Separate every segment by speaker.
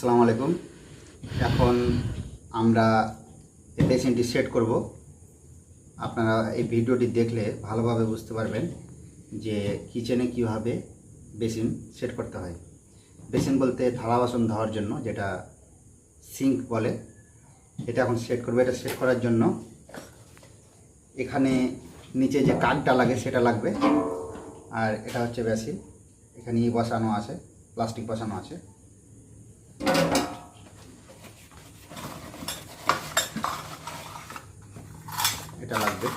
Speaker 1: আসসালামু আলাইকুম। এখন আমরা এই পেশেন্টটি সেট করব। আপনারা এই ভিডিওটি দেখলে ভালোভাবে বুঝতে পারবেন যে কিচেনে কীভাবে বেসিন সেট করতে হয়। বেসিন বলতে থালা বাসন ধোয়ার জন্য যেটা সিঙ্ক বলে, এটা এখন সেট করবে। এটা সেট করার জন্য এখানে নিচে যে কাঠটা লাগে সেটা লাগবে। আর এটা হচ্ছে বেসিন। এখানে বসানো আছে, প্লাস্টিক বসানো আছে। এটা লাগবে।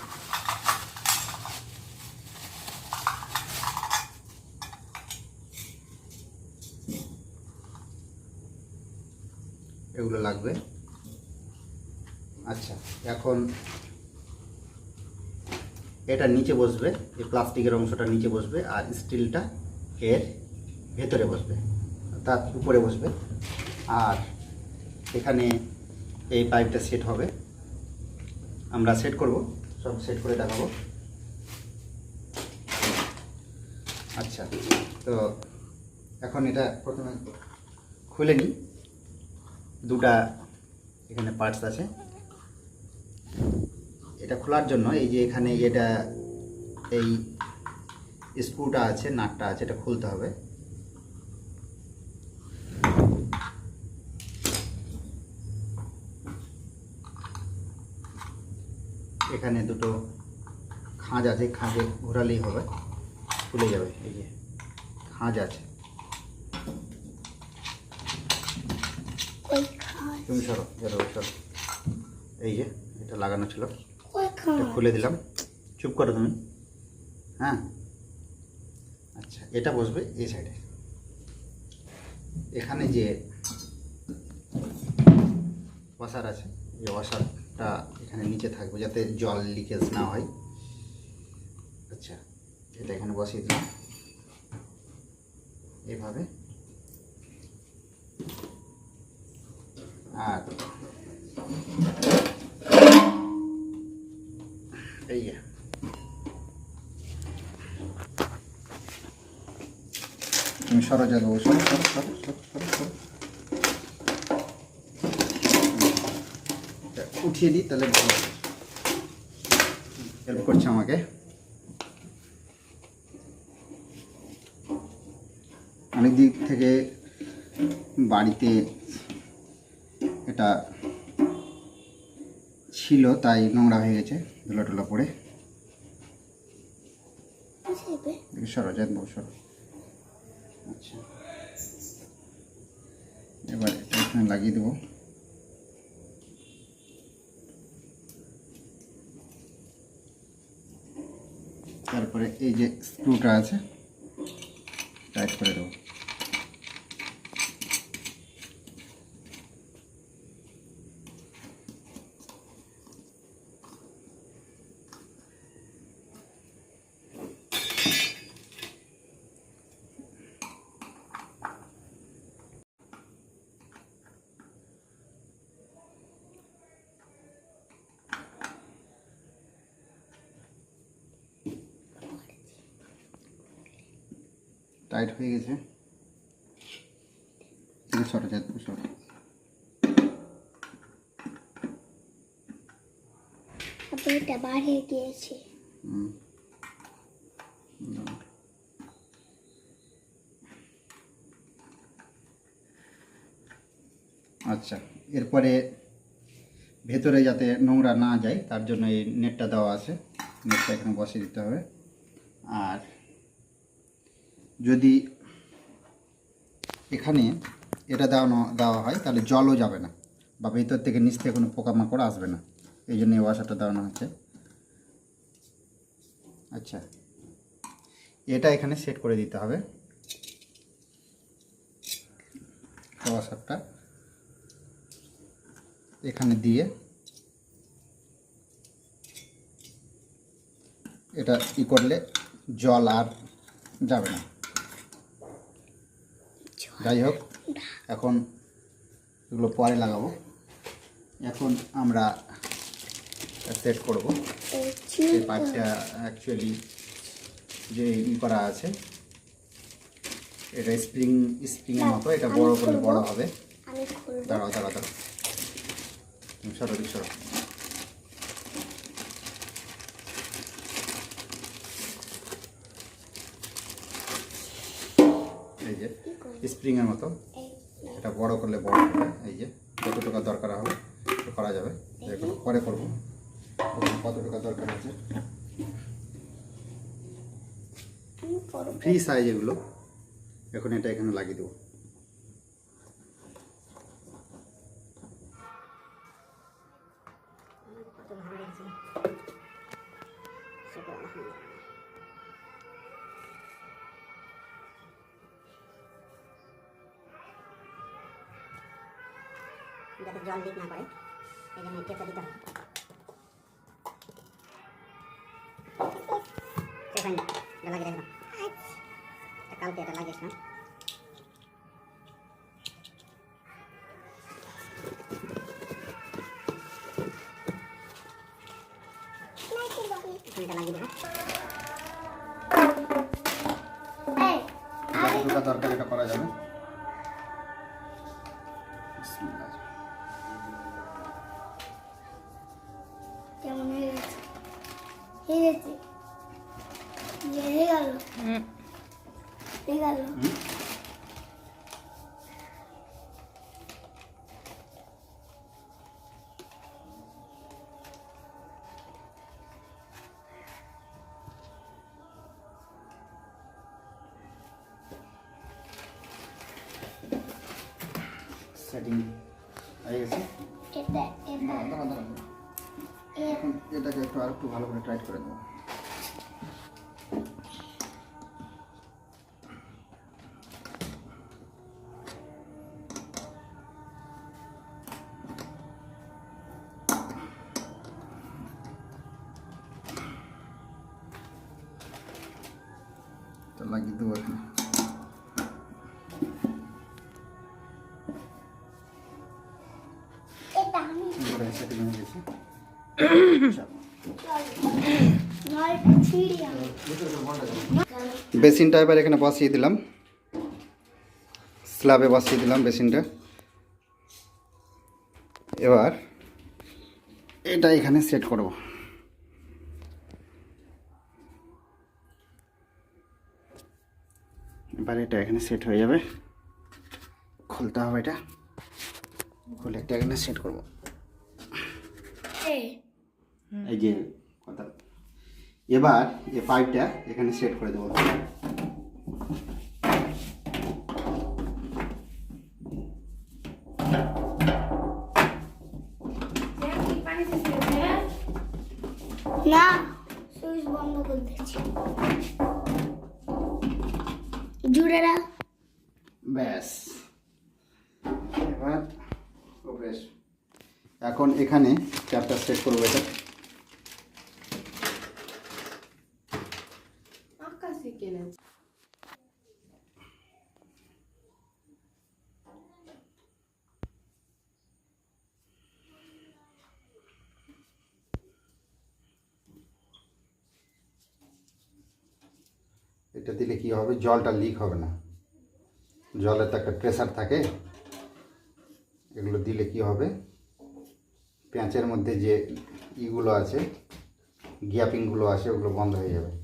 Speaker 1: এগুলো লাগবে। আচ্ছা এখন এটা নিচে বসবে, এই প্লাস্টিকের অংশটা নিচে বসবে আর স্টিলটা এর ভেতরে বসবে তার উপরে বসবে। আর এখানে এই পাইপটা সেট হবে। আমরা সেট করব। সব সেট করে দেখাবো। আচ্ছা তো এখন এটা প্রথমে খুলে নিই। দুটা এখানে পার্টস আছে। এটা খোলার জন্য এই যে এখানে এটা, এই স্ক্রুটা আছে, নাটটা আছে, এটা খুলতে হবে। এখানে দুটো খাঁজ আছে খাঁজে ঘোরালেই হবে খুলে যাবে এই যে খাঁজ আছে। তুমি সরো সরো। এই যে এটা লাগানো ছিল। খুলে দিলাম। চুপ করো তুমি। হ্যাঁ? আচ্ছা এটা বসবে এই সাইডে এখানে যে ওয়াশার আছে এই ওয়াশারটা এখানে নিচে থাকবে যাতে জল লিকেজ না হয়। আচ্ছা এটা এখানে বসিয়ে দিলাম। এভাবে। আর এই তুমি সরো যাব সরো সরো সরো সরো এটা উঠিয়ে দিই, তাহলে ভালো হেল্প করছে আমাকে। অনেক দিক থেকে বাড়িতে এটা ছিল, তাই নোংরা হয়ে গেছে ধুলো টুলো দেখি, সরো যান বউ আচ্ছা। এবার এখানে লাগিয়ে দেবো। তারপরে এই যে স্ক্রুটা আছে টাইট করে দেবো। টাইট হয়ে গেছে। সরো যান সরো।
Speaker 2: তারপর এটা বাড়িয়ে গিয়েছে।
Speaker 1: হুম। আচ্ছা এরপরে ভেতরে যাতে নোংরা না যায় তার জন্য এই নেটটা দেওয়া আছে। নেটটা এখানে বসিয়ে দিতে হবে। আর যদি এখানে এটা দেওয়ানো, দেওয়া হয়, তাহলে জলও যাবে না বা ভেতর থেকে নিচ থেকে কোনো পোকামাকড় আসবে না। এই জন্য এই ওয়াশারটা দেওয়ানো হচ্ছে। আচ্ছা। এটা এখানে সেট করে দিতে হবে। ওয়াশারটা এখানে দিয়ে এটা ই করলে জল আর যাবে না। যাই হোক এখন এগুলো পরে লাগাবো। এখন আমরা সেট করব।
Speaker 2: এই
Speaker 1: পাইপটা অ্যাকচুয়ালি যে ই করা আছে এটা স্প্রিং স্প্রিংয়ের মতো এটা বড় করলে বড় হবে। দাঁড়াও দাঁড়াও দাঁড়াও। সরো সরো এই যে স্প্রিং এর মতো। এটা বড় করলে বড় হবে এই যে কত টাকা দরকার হবে তো করা যাবে। পরে করব। কত টাকা দরকার আছে? ফ্রি সাইজ এগুলো। এখন এটা এখানে লাগিয়ে দেবো।
Speaker 3: যাতে জল লিক না করে এই জন্য এই টেপটা দিতে হবে শেষ হয়নি এটা লাগিয়ে রাখলাম এটা কালকে এটা লাগিয়েছিলাম তুমি এটা লাগিয়ে দেবো
Speaker 2: এই
Speaker 1: কত টাকা দরকার এটা করা যাবে
Speaker 2: যে হয়ে গেল হয়ে গেল
Speaker 1: হুম? সেটিং হয়ে গেছে
Speaker 2: এটা এটা
Speaker 1: দাঁড়া, দাঁড়া, দাঁড়া। এখন এটাকে একটু আর একটু ভালো করে টাইট করে দেবো লাগিয়ে দেবো এখন। বেসিনটা এবার এখানে বসিয়ে দিলাম। স্ল্যাবে বসিয়ে দিলাম বেসিনটা। এবার এটা এখানে সেট করব। এবার এটা এখানে সেট হয়ে যাবে। খুলতে হবে এটা। খুলে এটা এখানে সেট করব।
Speaker 2: এই।
Speaker 1: যে কথা। এবার এই পাইপটা এখানে সেট করে দেবো।
Speaker 2: না। সুইচ বন্ধ করে দিচ্ছি
Speaker 1: এখন ট্যাপটা সেট করব এটা। এটা দিলে কি হবে? জলটা লিক হবে না। জলের তো একটা প্রেসার থাকে। এগুলো দিলে কি হবে? পেঁয়াজের মধ্যে যে ইগুলো আছে গ্যাপিংগুলো আছে ওগুলো বন্ধ হয়ে যাবে।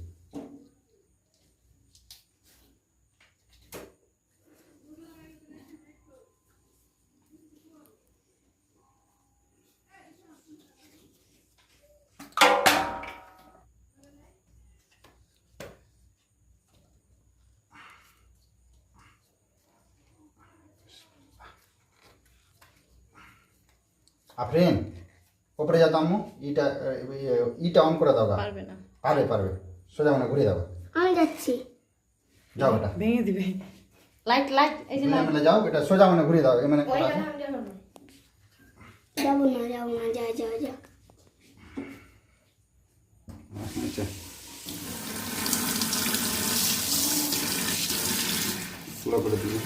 Speaker 1: আফরিন ওপরে যা আম্মু ইটা এ, ইটা অন করে দাও।
Speaker 4: পারবে না।
Speaker 1: পারবে পারবে। সোজা মানে ঘুরিয়ে দাও।
Speaker 2: আমি যাচ্ছি।
Speaker 1: যাও এটা।
Speaker 4: ভেঙে দিবে। লাইট লাইট এই যে
Speaker 1: মানে যাও এটা সোজা মানে ঘুরিয়ে দাও। মানে
Speaker 4: যাব না।
Speaker 2: যাব না যা যা যা।
Speaker 1: আচ্ছা স্লো করে দিবি।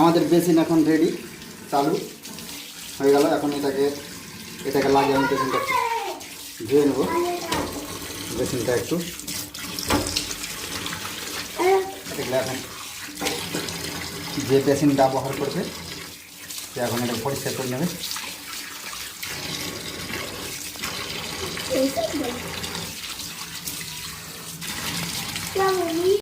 Speaker 1: আমাদের বেসিন এখন রেডি চালু হয়ে গেল। এখন এটাকে এটাকে লাগিয়ে আমি বেসিনটা ধুয়ে নেব। বেসিনটা একটু। এখন যে পেশেন্ট ব্যবহার করবে, সে এখন এটা পরিষ্কার করে নেবে।